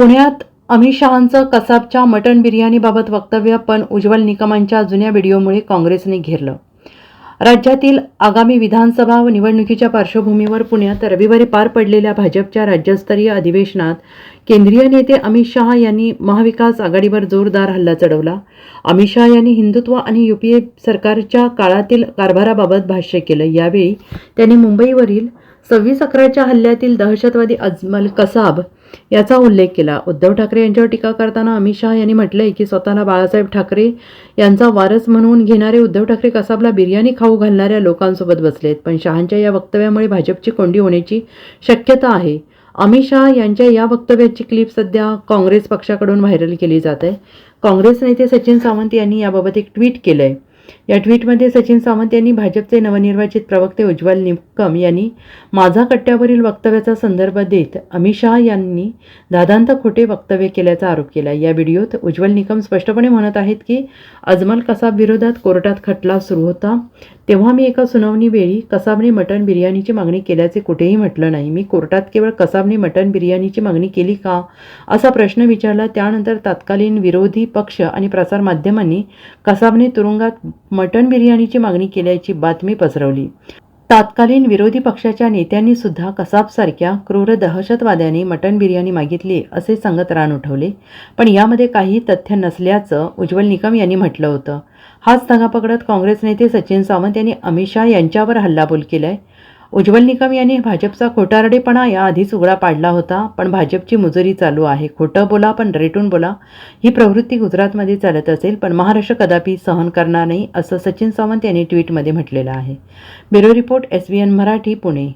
पुण्यात अमित शहांचं कसाबच्या मटण बिर्याणीबाबत वक्तव्य पण उज्ज्वल निकमांच्या जुन्या व्हिडिओमुळे काँग्रेसने घेरलं. राज्यातील आगामी विधानसभा निवडणुकीच्या पार्श्वभूमीवर पुण्यात रविवारी पार पडलेल्या भाजपच्या राज्यस्तरीय अधिवेशनात केंद्रीय नेते अमित शहा यांनी महाविकास आघाडीवर जोरदार हल्ला चढवला. अमित शहा यांनी हिंदुत्व आणि युपीए सरकारच्या काळातील कारभाराबाबत भाष्य केलं. यावेळी त्यांनी मुंबईवरील सव्वीस अकराच्या हल्ल्यातील दहशतवादी अजमल कसाब याचा उल्लेख केला. उद्धव ठाकरे यांच्यावर टीका करताना अमित शहा यांनी म्हटलंय की स्वतःला बाळासाहेब ठाकरे यांचा वारस म्हणून घेणारे उद्धव ठाकरे कसाबला बिर्याणी खाऊ घालणाऱ्या लोकांसोबत बसलेत. पण शहांच्या या वक्तव्यामुळे भाजपची कोंडी होण्याची शक्यता आहे. अमित शहा यांच्या या वक्तव्याची क्लिप सध्या काँग्रेस पक्षाकडून व्हायरल केली जात आहे. काँग्रेस नेते सचिन सावंत यांनी याबाबत एक ट्विट केलं आहे या ट्विटमध्ये सचिन सावंत यांनी भाजपचे नवनिर्वाचित प्रवक्ते उज्ज्वल निकम यांनी माझा कट्ट्यावरील वक्तव्याचा संदर्भ देत अमित शहा यांनी दादांत खोटे वक्तव्य केल्याचा आरोप केला. या व्हिडिओत उज्ज्वल निकम स्पष्टपणे म्हणत आहेत की अजमल कसाब विरोधात कोर्टात खटला सुरू होता. तेव्हा मी एका सुनावणीवेळी कसाबने मटण बिर्याणीची मागणी केल्याचे कुठेही म्हटलं नाही. मी कोर्टात केवळ कसाबने मटण बिर्याणीची मागणी केली का? असा प्रश्न विचारला. त्यानंतर तत्कालीन विरोधी पक्ष आणि प्रसारमाध्यमांनी कसाबने तुरुंगात मटण बिर्याणीची मागणी केल्याची बातमी पसरवली. तत्कालीन विरोधी पक्षाच्या नेत्यांनी सुद्धा कसाबसारख्या क्रूर दहशतवाद्यांनी मटण बिर्याणी मागितली असे सांगत रान उठवले. पण यामध्ये काही तथ्य नसल्याचं उज्ज्वल निकम यांनी म्हटलं होतं. हाच धागा पकडत काँग्रेस नेते सचिन सावंत यांनी अमित शहा यांच्यावर हल्लाबोल केलाय. उज्ज्वल निकम यांनी भाजपचा खोटारडेपणा याआधीच उघडा पाडला होता पण भाजपची मुजुरी चालू आहे. खोटं बोला पण रेटून बोला. ही प्रवृत्ती गुजरातमध्ये चालत असेल पण महाराष्ट्र कदापि सहन करणार नाही असं सचिन सावंत यांनी ट्विटमध्ये म्हटलेलं आहे. Bureau report S B N Marathi Pune.